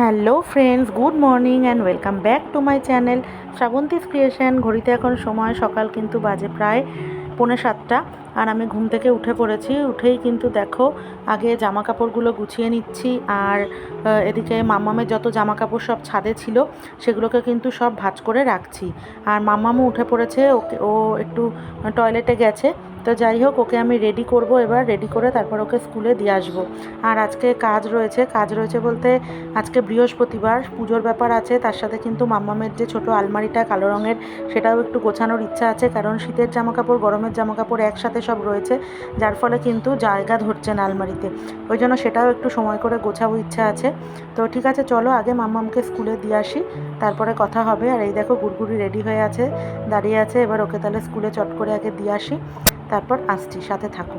Hello friends, good morning and welcome back to my channel Shrabanti's creation. ঘড়িতে এখন সময় সকাল কিন্তু বাজে প্রায় পৌনে সাতটা। আর আমি ঘুম থেকে উঠে পড়েছি। উঠেই কিন্তু দেখো, আগে জামা কাপড়গুলো গুছিয়ে নিচ্ছি আর এদিকে মাম্মামের যত জামা কাপড় সব ছাদে ছিল, সেগুলোকে কিন্তু সব ভাঁজ করে রাখছি। আর মাম্মামও উঠে পড়েছে, ওকে, ও একটু টয়লেটে গেছে। তো যাই হোক, ওকে আমি রেডি করব, এবার রেডি করে তারপর ওকে স্কুলে দিয়ে আসব। আর আজকে কাজ রয়েছে কাজ রয়েছে বলতে আজকে বৃহস্পতিবার, পুজোর ব্যাপার আছে, তার সাথে কিন্তু মাম্মামের যে ছোট আলমারিটা কালো রঙের, সেটাও একটু গোছানোর ইচ্ছা আছে, কারণ শীতের জামা কাপড় গরমের জামা কাপড় একসাথে সব রয়েছে, যার ফলে কিন্তু জায়গা ধরছে না আলমারিতে। ওই জন্য সেটাও একটু সময় করে গোছাবো ইচ্ছা আছে। তো ঠিক আছে, চলো আগে মাম্মামকে স্কুলে দিয়ে আসি, তারপরে কথা হবে। আর এই দেখো গুড়গুড়ি রেডি হয়ে আছে, দাঁড়িয়ে আছে, এবার ওকে তাহলে স্কুলে চট করে আগে দিয়ে আসি, তারপর আসছি, সাথে থাকো।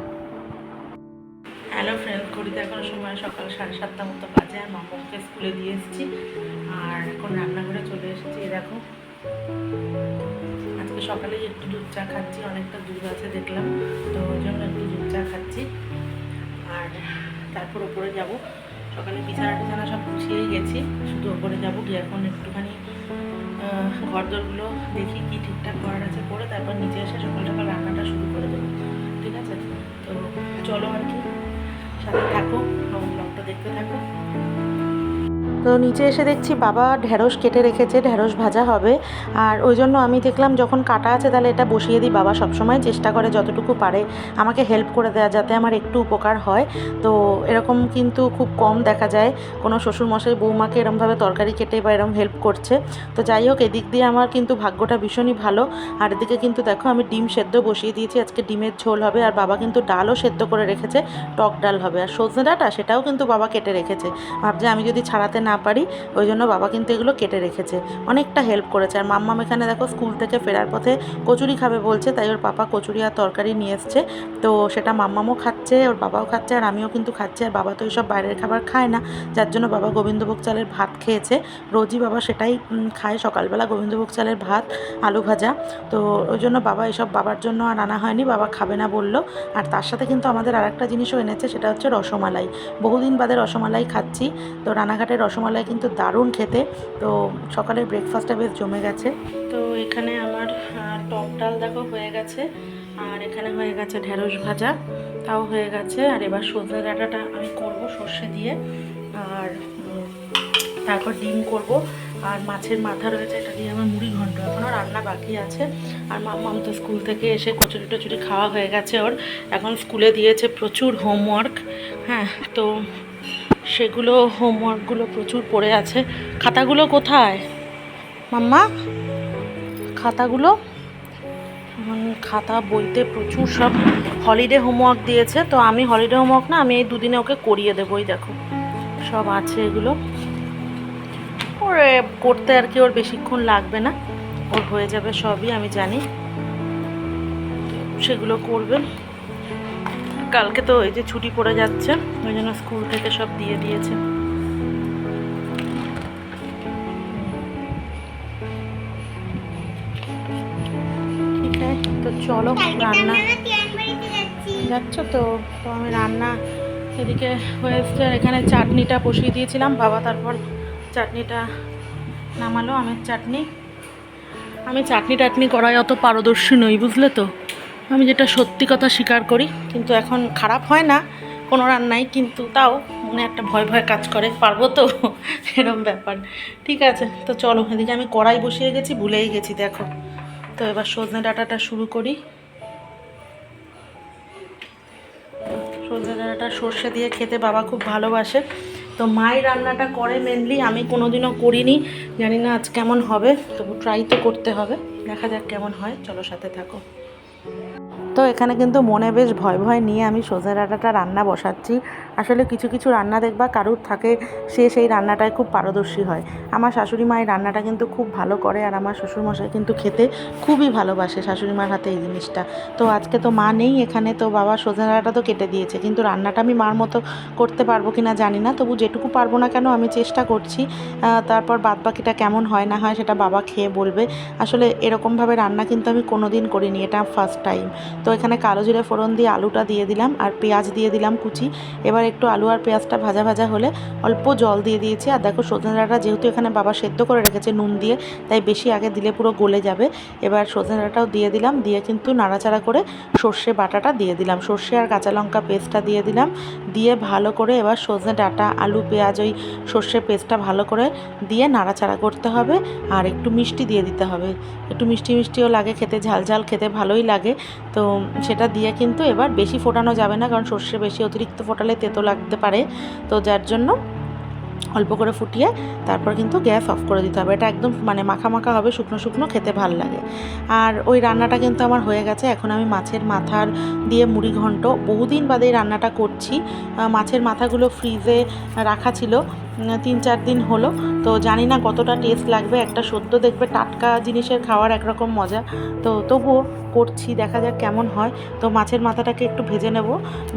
হ্যালো ফ্রেন্ড ঘড়িতে এখন সময় সকাল সাড়ে সাতটা মতো বাজে, আর মামাকে স্কুলে দিয়ে এসেছি। আর এখন রান্নাঘরে চলে এসেছি, এই সকালেই একটু দুধ চা খাচ্ছি, অনেকটা দুধ আছে দেখলাম। তো ওই জন্য একটু দুধ চা খাচ্ছি। আর তারপর ওপরে যাব। সকালে বিছানা টিছানা সব গুছিয়েই গেছি। শুধু ওপরে যাব গিয়ে এখন একটুখানি ঘর দরগুলো দেখি কি ঠিকঠাক করার আছে করে তারপর নিচে এসে সকাল সকাল রান্নাটা শুরু করে দেবো। ঠিক আছে? তো চলো আর কি। সাথে থাকো, আমার ব্লগটা দেখতে থাকো। তো নিচে এসে দেখছি বাবা ঢ্যাঁড়স কেটে রেখেছে ঢ্যাঁড়স ভাজা হবে। আর ওই জন্য আমি দেখলাম যখন কাটা আছে তাহলে এটা বসিয়ে দিই। বাবা সবসময় চেষ্টা করে যতটুকু পারে আমাকে হেল্প করে দেওয়া যাতে আমার একটু উপকার হয়। তো এরকম কিন্তু খুব কম দেখা যায়। কোনো শ্বশুরমশাই বৌমাকে এরমভাবে তরকারি কেটে বা এরম হেল্প করছে। তো যাই হোক, এদিক দিয়ে আমার কিন্তু ভাগ্যটা ভীষণই ভালো। আর এদিকে কিন্তু দেখো আমি ডিম সেদ্ধ বসিয়ে দিয়েছি। আজকে ডিমের ঝোল হবে আর বাবা কিন্তু ডালও সেদ্ধ করে রেখেছে, টক ডাল হবে। আর সজনে ডাটা সেটাও কিন্তু বাবা কেটে রেখেছে। ভাবছে আমি যদি ছাড়াতে না পারি, ওই জন্য বাবা কিন্তু এগুলো কেটে রেখেছে। অনেকটা হেল্প করেছে। আর মাম্মাম এখানে দেখো স্কুল থেকে ফেরার পথে কচুরি খাবে বলছে, তাই ওর পাপা কচুরি আর তরকারি নিয়ে এসছে। তো সেটা মাম্মামও খাচ্ছে, ওর বাবাও খাচ্ছে, আর আমিও কিন্তু খাচ্ছি। আর বাবা তো এইসব বাইরের খাবার খায় না, যার জন্য বাবা গোবিন্দভোগ চালের ভাত খেয়েছে। রোজই বাবা সেটাই খায় সকালবেলা গোবিন্দভোগ চালের ভাত, আলু ভাজা। তো ওই জন্য বাবা এসব বাবার জন্য আর আনা হয়নি, বাবা খাবে না বলল। আর তার সাথে কিন্তু আমাদের আর একটা জিনিসও এনেছে, সেটা হচ্ছে রসমালাই। বহুদিন বাদে রসমালাই খাচ্ছি। তো রানাঘাটের রসমালাই কিন্তু দারুণ খেতে। তো সকালের ব্রেকফাস্টটা বেশ জমে গেছে। তো এখানে আমার টক ডাল দেখো হয়ে গেছে, আর এখানে হয়ে গেছে ঢেঁড়স ভাজা, তাও হয়ে গেছে। আর এবার সজনে ডাঁটাটা আমি করব সর্ষে দিয়ে, আর তারপর ডিম করব। আর মাছের মাথা রয়েছে, এটা দিয়ে আমার মুড়ি ঘন্ট এখনও রান্না বাকি আছে। আর মাম্মাম তো স্কুল থেকে এসে কচুরি টচুরি খাওয়া হয়ে গেছে ওর। এখন স্কুলে দিয়েছে প্রচুর হোমওয়ার্ক হ্যাঁ তো সেগুলো হোমওয়ার্কগুলো প্রচুর পড়ে আছে। খাতাগুলো কোথায়? মাম্মা, খাতাগুলো? খাতা, বইতে প্রচুর সব হলিডে হোমওয়ার্ক দিয়েছে। তো আমি হলিডে হোমওয়ার্ক না, আমি এই দুদিনে ওকে করিয়ে দেবোই, দেখো। সব আছে এগুলো। ওর, করতে আর কি ওর বেশিক্ষণ লাগবে না। ওর হয়ে যাবে সবই, আমি জানি। সেগুলো করবে কালকে তো ওই যে ছুটি পড়ে যাচ্ছে ওই জন্য স্কুল থেকে সব দিয়ে দিয়েছে। ঠিক তো চলো রান্না। যাচ্ছ। তো তো আমি রান্না এদিকে হয়ে আর এখানে চাটনিটা বসিয়ে দিয়েছিলাম বাবা তারপর চাটনিটা নামালো আমের চাটনি। আমি চাটনি টাটনি করায় অত পারদর্শী নই বুঝলে তো? আমি যেটা সত্যি কথা স্বীকার করি, কিন্তু এখন খারাপ হয় না, কোনো রান্নাই কিন্তু তাও মনে একটা ভয় ভয় কাজ করে, পারব তো? এরম ব্যাপার। ঠিক আছে, তো চলো, এদিকে আমি কড়াই বসিয়ে গেছি, ভুলেই গেছি, দেখো। তো এবার সজনে ডাঁটাটা শুরু করি। সজনে ডাঁটাটা সর্ষে দিয়ে খেতে বাবা খুব ভালোবাসে। তো মায়ের রান্নাটা করে মেনলি আমি কোনোদিনও করিনি, জানি না আজ কেমন হবে, তবু ট্রাই তো করতে হবে। দেখা যাক কেমন হয়, চলো সাথে থাকো। তো এখানে কিন্তু মনে বেশ ভয় ভয় নিয়ে আমি সোজা ডাঁটাটা রান্না বসাচ্ছি। আসলে কিছু কিছু রান্না দেখবা কারুর থাকে, সে সেই রান্নাটায় খুব পারদর্শী হয়। আমার শাশুড়ি মায়ের রান্নাটা কিন্তু খুব ভালো করে আর আমার শ্বশুরমশাই কিন্তু খেতে খুবই ভালোবাসে শাশুড়ি মার হাতে এই জিনিসটা। তো আজকে তো মা নেই এখানে, তো বাবা সজনে ডাঁটা তো কেটে দিয়েছে। কিন্তু রান্নাটা আমি মার মতো করতে পারব কি না জানি না, তবু যেটুকু পারব না কেন আমি চেষ্টা করছি। তারপর বাদ বাকিটা কেমন হয় না হয় সেটা বাবা খেয়ে বলবে। আসলে এরকমভাবে রান্না কিন্তু আমি কোনো দিন করিনি, এটা ফার্স্ট টাইম তো এখানে কালো জিরে ফোড়ন দিয়ে আলুটা দিয়ে দিলাম আর পেঁয়াজ দিয়ে দিলাম কুচি। এবার একটু আলু আর পেঁয়াজটা ভাজা ভাজা হলে অল্প জল দিয়ে দিয়েছি। আর দেখো সজনে ডাঁটা যেহেতু এখানে বাবা সেদ্ধ করে রেখেছে নুন দিয়ে, তাই বেশি আগে দিলে পুরো গলে যাবে। এবার সজনে ডাঁটাও দিয়ে দিলাম, দিয়ে কিন্তু নাড়াচাড়া করে সর্ষে বাটাটা দিয়ে দিলাম। সর্ষে আর কাঁচা লঙ্কা পেস্টটা দিয়ে দিলাম। দিয়ে ভালো করে এবার সজনে ডাঁটা, আলু, পেঁয়াজ, ওই সর্ষের পেস্টটা ভালো করে দিয়ে নাড়াচাড়া করতে হবে। আর একটু মিষ্টি দিয়ে দিতে হবে। একটু মিষ্টি মিষ্টিও লাগে খেতে, ঝাল ঝাল খেতে ভালোই লাগে। তো সেটা দিয়ে কিন্তু এবার বেশি ফোটানো যাবে না, কারণ সর্ষে বেশি অতিরিক্ত ফোটালে তেতো লাগতে পারে। তো যার জন্য অল্প করে ফুটিয়ে তারপর কিন্তু গ্যাস অফ করে দিতে হবে। এটা একদম মানে মাখা মাখা হবে, শুকনো শুকনো, খেতে ভালো লাগে। আর ওই রান্নাটা কিন্তু আমার হয়ে গেছে। এখন আমি মাছের মাথার দিয়ে মুড়ি ঘন্ট বহুদিন বাদে এই রান্নাটা করছি। মাছের মাথাগুলো ফ্রিজে রাখা ছিল। তিন চার দিন হলো। তো জানি না কতটা টেস্ট লাগবে। একটা সদ্য দেখবে টাটকা জিনিসের খাওয়ার একরকম মজা। তো তবুও করছি, দেখা যাক কেমন হয়। তো মাছের মাথাটাকে একটু ভেজে নেব।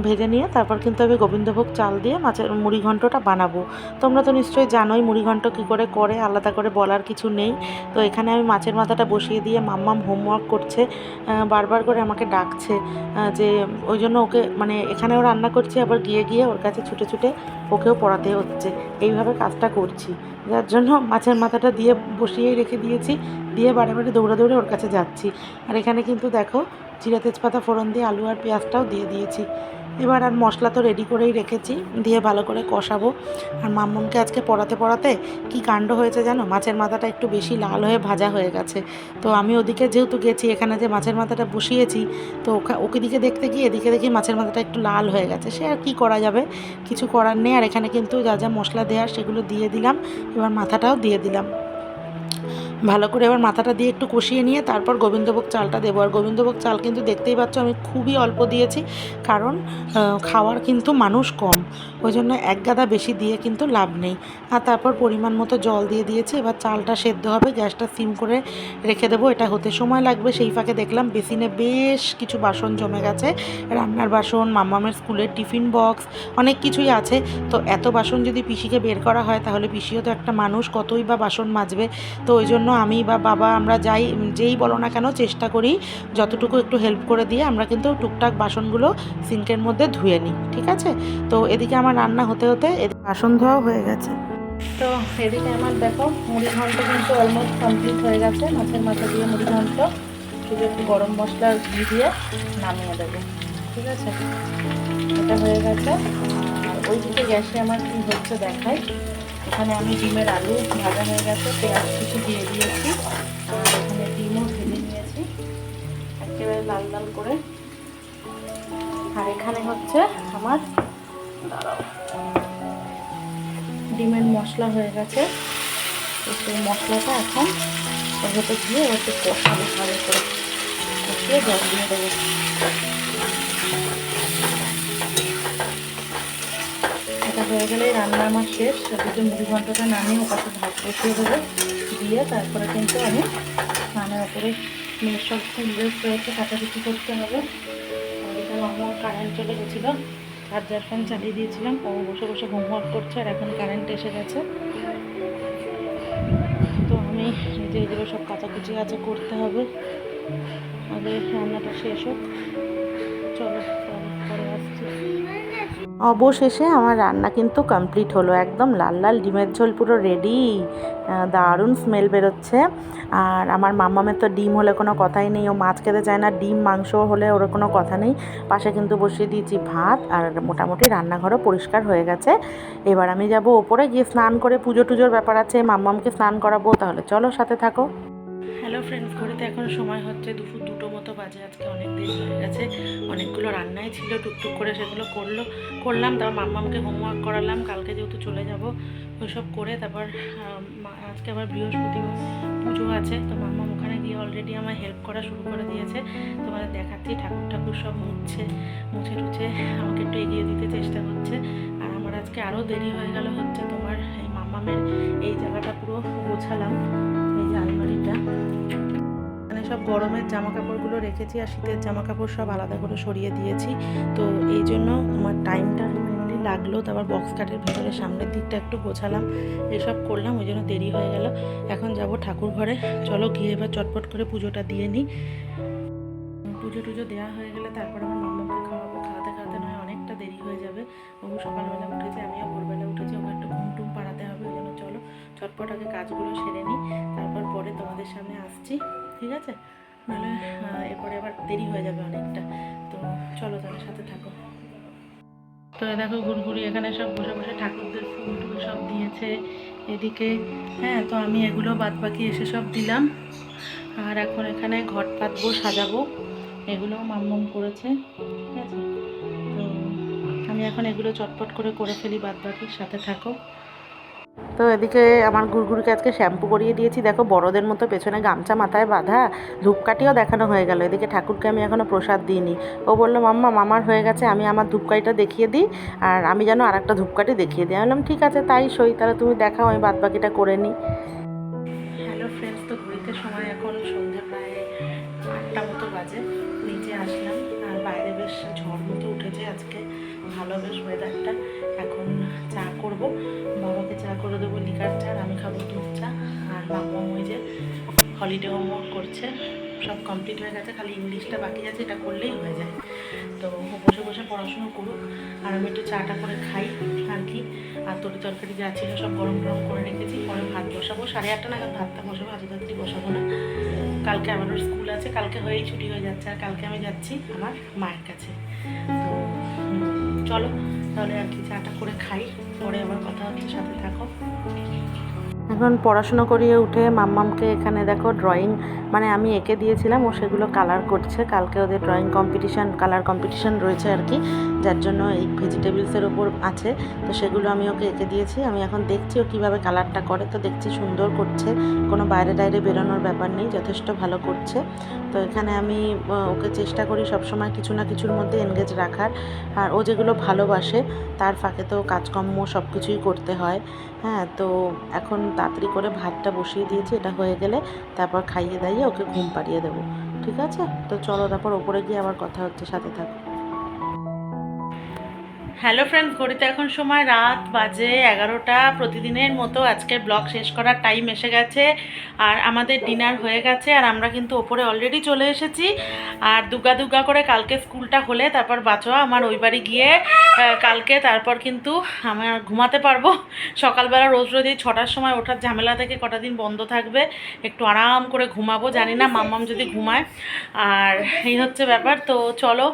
ভেজে নিয়ে তারপর কিন্তু আমি গোবিন্দভোগ চাল দিয়ে মাছের মুড়ি ঘন্টটা বানাবো। তোমরা তো নিশ্চয়ই জানোই মুড়ি ঘন্ট কী করে করে, আলাদা করে বলার কিছু নেই। তো এখানে আমি মাছের মাথাটা বসিয়ে দিয়ে মাম্মাম হোমওয়ার্ক করছে। বারবার করে আমাকে ডাকছে যে ওই জন্য ওকে মানে এখানেও রান্না করছি, আবার গিয়ে গিয়ে ওর কাছে ছুটে ছুটে ওকেও পড়াতে হচ্ছে। এইভাবে কাজটা করছি। যার জন্য মাছের মাথাটা দিয়ে বসিয়েই রেখে দিয়েছি। দিয়ে বারে বারে দৌড়ে দৌড়ে ওর কাছে যাচ্ছি। আর এখানে কিন্তু দেখো, জিরা তেজপাতা, ফোড়ন দিয়ে আলু আর পেঁয়াজটাও দিয়ে দিয়েছি। এবার আর মশলা তো রেডি করেই রেখেছি। দিয়ে ভালো করে কষাবো। আর মাম্মামকে আজকে পড়াতে পড়াতে কি কাণ্ড হয়েছে জানো? মাছের মাথাটা একটু বেশি লাল হয়ে ভাজা হয়ে গেছে। তো আমি ওদিকে যেহেতু গেছি, এখানে যে মাছের মাথাটা বসিয়েছি, তো ওকে দিকে দেখতে গিয়ে এদিকে দেখি মাছের মাথাটা একটু লাল হয়ে গেছে। সে আর কি করা যাবে? কিছু করার নেই। আর এখানে কিন্তু যা যা মশলা দেওয়ার সেগুলো দিয়ে দিলাম। এবার মাথাটাও দিয়ে দিলাম। ভালো করে এবার মাথাটা দিয়ে একটু কষিয়ে নিয়ে তারপর গোবিন্দভোগ চালটা দেবো। আর গোবিন্দভোগ চাল কিন্তু দেখতেই পাচ্ছ আমি খুবই অল্প দিয়েছি, কারণ খাওয়ার কিন্তু মানুষ কম। ওই জন্য এক গাদা বেশি দিয়ে কিন্তু লাভ নেই। আর তারপর পরিমাণ মতো জল দিয়ে দিয়েছি, এবার চালটা সেদ্ধ হবে, গ্যাসটা সিম করে রেখে দেবো, এটা হতে সময় লাগবে। সেই ফাঁকে দেখলাম বেসিনে বেশ কিছু বাসন জমে গেছে, রান্নার বাসন মাম্মামের স্কুলের টিফিন বক্স, অনেক কিছুই আছে। তো এত বাসন যদি পিসিকে বের করা হয়, তাহলে পিসিও তো একটা মানুষ, কতই বা বাসন মাজবে। তো ওই জন্য আমি বা বাবা আমরা যাই যেই বলো না কেন চেষ্টা করি যতটুকু একটু হেল্প করে দিয়ে আমরা কিন্তু টুকটাক বাসনগুলো সিঙ্কের মধ্যে ধুয়ে নিই, ঠিক আছে? তো এদিকে আমার রান্না হতে হতে বাসন ধোয়া হয়ে গেছে। তো এদিকে আমার দেখো মুড়ি ঘন্ট কিন্তু অলমোস্ট কমপ্লিট হয়ে গেছে, মাছের মাথা দিয়ে মুড়ি ঘন্ট। শুধু একটু গরম মশলা ঘি দিয়ে নামিয়ে দেবো, ঠিক আছে? এটা হয়ে গেছে। আর ওইদিকে গ্যাসে আমার কি হচ্ছে দেখাই। এখানে আমি ডিমের আলু ভাজা হয়ে গেছে, পেঁয়াজ কিছু দিয়ে দিয়েছি। আর এখানে ডিমও ভেজে নিয়েছি। একেবারে লাল লাল করে। আর এখানে হচ্ছে আমার ডিমের মশলা হয়ে গেছে। সেই মশলাটা এখন ভেতর দিয়ে একটু কষাবো ভালো করে। কষিয়ে জল দিয়ে দেবো। এটা হয়ে গেলে রান্না আমার শেষ। ওদিকে মুড়ি ঘন্টটা নামিয়ে ওপাশে ভাত বসিয়ে দেবো। দিয়ে তারপরে কিন্তু আমি স্নানের ওপরে মেয়ের সব ফুল ড্রেস রয়েছে, কাটাকুটি করতে হবে। আমার কারেন্ট চলে গেছিল চার্জার ফ্যান চালিয়ে দিয়েছিলাম, ও বসে বসে হোমওয়ার্ক করছে আর এখন কারেন্ট এসে গেছে। তো আমি যে এগুলো সব কাচাকুচি আছে করতে হবে। আগে রান্নাটা শেষ হোক। চলো পরে আসছি। অবশেষে আমার রান্না কিন্তু কমপ্লিট হলো। একদম লাল লাল ডিমের ঝোল পুরো রেডি দারুণ স্মেল বেরোচ্ছে। আর আমার মাম্মামের তো ডিম হলে কোনো কথাই নেই, ও মাছ খেতে চায় না, ডিম, মাংস হলে ওর কোনো কথা নেই। পাশে কিন্তু বসিয়ে দিয়েছি ভাত আর মোটামুটি রান্নাঘরও পরিষ্কার হয়ে গেছে। এবার আমি যাব ওপরে গিয়ে স্নান করে, পুজো টুজোর ব্যাপার আছে মাম্মামকে স্নান করাবো, তাহলে চলো সাথে থাকো। হ্যালো ফ্রেন্ডস ঘড়িতে এখন সময় হচ্ছে দুপুর দুটো মতো বাজে, আজকে অনেক দেরি হয়ে গেছে। অনেকগুলো রান্নাই ছিল, টুকটুক করে সেগুলো করল, করলাম, তারপর মাম্মামকে হোমওয়ার্ক করালাম, কালকে যেহেতু চলে যাব, ওইসব করে তারপর আজকে আবার বৃহস্পতিবার পুজো আছে, তো মাম্মাম ওখানে গিয়ে অলরেডি আমার হেল্প করা শুরু করে দিয়েছে। তোমাদের দেখাচ্ছি, ঠাকুর ঠাকুর সব মুছছে, মুছে টুছে, আমাকে একটু এগিয়ে দিতে চেষ্টা করছে। আর আমার আজকে আরও দেরি হয়ে গেল হচ্ছে তোমার এই মাম্মামের, এই জায়গাটা পুরো গোছালাম। যে আলমারিটা সব গরমের জামা কাপড়গুলো রেখেছি আর শীতের জামা কাপড় সব আলাদা করে সরিয়ে দিয়েছি। তো এই জন্য আমার টাইমটা লাগল, তারপর বক্স কাটের ভেতরে সামনের দিকটা একটু গোছালাম। এসব করলাম, ওই জন্য দেরি হয়ে গেল। এখন যাব ঠাকুর ঘরে। চলো গিয়ে এবার চটপট করে পুজোটা দিয়ে নিই। পুজো টুজো দেওয়া হয়ে গেলে তারপর আমার মাম্মাকে খাওয়াবো। খাওয়াতে খাওয়াতে নয়, অনেকটা দেরি হয়ে যাবে। ও সকালবেলা চটপট আগে কাজগুলো সেরে নিই, তারপর পরে তোমাদের সামনে আসছি, ঠিক আছে? নাহলে এরপরে আবার দেরি হয়ে যাবে অনেকটা। তো চলো তাহলে সাথে থাকো। তো দেখো গুড়গুড়ি এখানে সব বসে বসে ঠাকুরদের ফুল টুল সব দিয়েছে এদিকে। হ্যাঁ তো আমি এগুলো বাদ বাকি এসে সব দিলাম। আর এখন এখানে ঘট পাতবো, সাজাবো। এগুলোও মামমাম করেছে, ঠিক আছে? তো আমি এখন এগুলো চটপট করে করে ফেলি বাদ বাকি সাথে থাকো। তো এদিকে আমার গুড়গুড়িকে আজকে শ্যাম্পু করিয়ে দিয়েছি। দেখো, বড়দের মতো পেছনে গামছা মাথায় বাঁধা ধূপকাঠিও দেখানো হয়ে গেল। এদিকে ঠাকুরকে আমি এখনও প্রসাদ দিইনি। ও বলল, মাম্মা, মামার হয়ে গেছে, আমি আমার ধূপকাঠিটা দেখিয়ে দিই আর আমি যেন আর একটা ধূপকাঠি দেখিয়ে দিই। আমি ঠিক আছে, তাই সই, তাহলে তুমি দেখাও, আমি বাদ বাকিটা করে নিই। হ্যালো ফ্রেন্ডস তো ঘুরিতে সময় এখন সন্ধ্যা প্রায় আটটা মতো বাজে। নিচে আসলাম আর বাইরে বেশ ঝড় মতো উঠেছে আজকে। ভালো বেশ ওয়েদারটা এখন চা করব। লিকার চা আমি খাব দুধ চা আর মাম্মা ওই যে হলিডে হোমওয়ার্ক করছে। সব কমপ্লিট হয়ে গেছে, খালি ইংলিশটা বাকি আছে, এটা করলেই হয়ে যায়। তো বসে বসে পড়াশুনো করুক, আর আমি একটু চাটা করে খাই আর কি। আর তরি তরকারি যা ছিল সব গরম গরম করে রেখেছি, পরে ভাত বসাবো। সাড়ে আটটা নাগাদ ভাতটা বসাবো আজ রাত্রি বসাবো না। কালকে আমারও স্কুল আছে, কালকে হয়েই ছুটি হয়ে যাচ্ছে, আর কালকে আমি যাচ্ছি আমার মায়ের কাছে। তো চলো, তাহলে আর কি চাটা করে খাই, পরে আবার কথা হচ্ছে সাথে থাকো। এখন পড়াশুনো করিয়ে উঠে মাম্মামকে এখানে দেখো ড্রয়িং মানে আমি এঁকে দিয়েছিলাম, ও সেগুলো কালার করছে। কালকে ওদের ড্রয়িং কম্পিটিশান কালার কম্পিটিশান রয়েছে আর কি। যার জন্য এই ভেজিটেবলসের ওপর আছে, তো সেগুলো আমি ওকে এঁকে দিয়েছি। আমি এখন দেখছি ও কীভাবে কালারটা করে, তো দেখছি সুন্দর করছে। কোনো বাইরে টাইরে বেরোনোর ব্যাপার নেই, যথেষ্ট ভালো করছে। তো এখানে আমি ওকে চেষ্টা করি সবসময় কিছু না কিছুর মধ্যে এনগেজ রাখার। আর ও যেগুলো ভালোবাসে, তার ফাঁকে তো কাজকর্ম সব কিছুই করতে হয়। হ্যাঁ তো এখন তাড়াতাড়ি করে ভাতটা বসিয়ে দিয়েছি, এটা হয়ে গেলে তারপর খাইয়ে দাইয়ে ওকে ঘুম পাড়িয়ে দেবো। ঠিক আছে? তো চলো তারপর ওপরে গিয়ে আবার কথা হচ্ছে, সাথে থাকো। হ্যালো ফ্রেন্ডস ঘড়িতে এখন সময় রাত বাজে এগারোটা। প্রতিদিনের মতো আজকে ব্লগ শেষ করার টাইম এসে গেছে আর আমাদের ডিনার হয়ে গেছে আর আমরা কিন্তু ওপরে অলরেডি চলে এসেছি। আর দুগা দুগা করে কালকে স্কুলটা হলে, তারপর বাঁচোয়া আমার ওই বাড়ি গিয়ে কালকে তারপর কিন্তু আমার ঘুমাতে পারব। সকালবেলা রোজ রোজই ছটার সময় ওঠার ঝামেলা থেকে কটা দিন বন্ধ থাকবে। একটু আরাম করে ঘুমাবো। জানি না, মাম্মাম যদি ঘুমায়। আর এই হচ্ছে ব্যাপার। তো চলো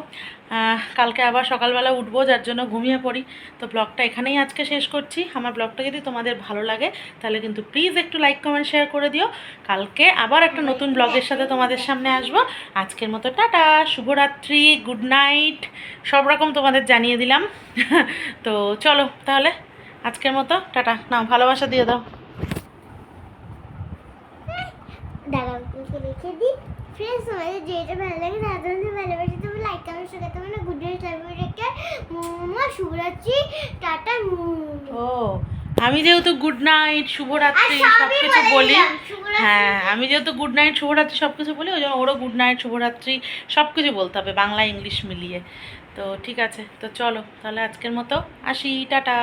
কালকে আবার সকালবেলা উঠবো, যার জন্য ঘুমিয়ে পড়ি। তো ব্লগটা এখানেই আজকে শেষ করছি। আমার ব্লগটা যদি তোমাদের ভালো লাগে, তাহলে কিন্তু প্লিজ একটু লাইক কমেন্ট শেয়ার করে দিও। কালকে আবার একটা নতুন ব্লগের সাথে তোমাদের সামনে আসব। আজকের মতো টাটা, শুভরাত্রি গুড নাইট সব রকম তোমাদের জানিয়ে দিলাম। তো চলো তাহলে, আজকের মতো, টাটা। নাও, ভালোবাসা দিয়ে দাও। দাঁড়াও তোকে রেখে দিই। ফ্রেন্ডস তোমাদের যেটা ভালো লাগে তার জন্য ভালোবাসি। তুমি লাইক শেয়ার করতে না। গুড নাইট লাভ রেখে মোমো শুভরাত্রি। টাটা। ও আমি যেহেতু গুড নাইট শুভরাত্রি সব কিছু বলি হ্যাঁ আমি যেহেতু গুড নাইট শুভরাত্রি সব কিছু বলি ওই জন্য ওরও গুড নাইট শুভরাত্রি সব কিছু বলতে হবে বাংলা ইংলিশ মিলিয়ে। তো ঠিক আছে তো চলো তাহলে আজকের মতো আসি টাটা।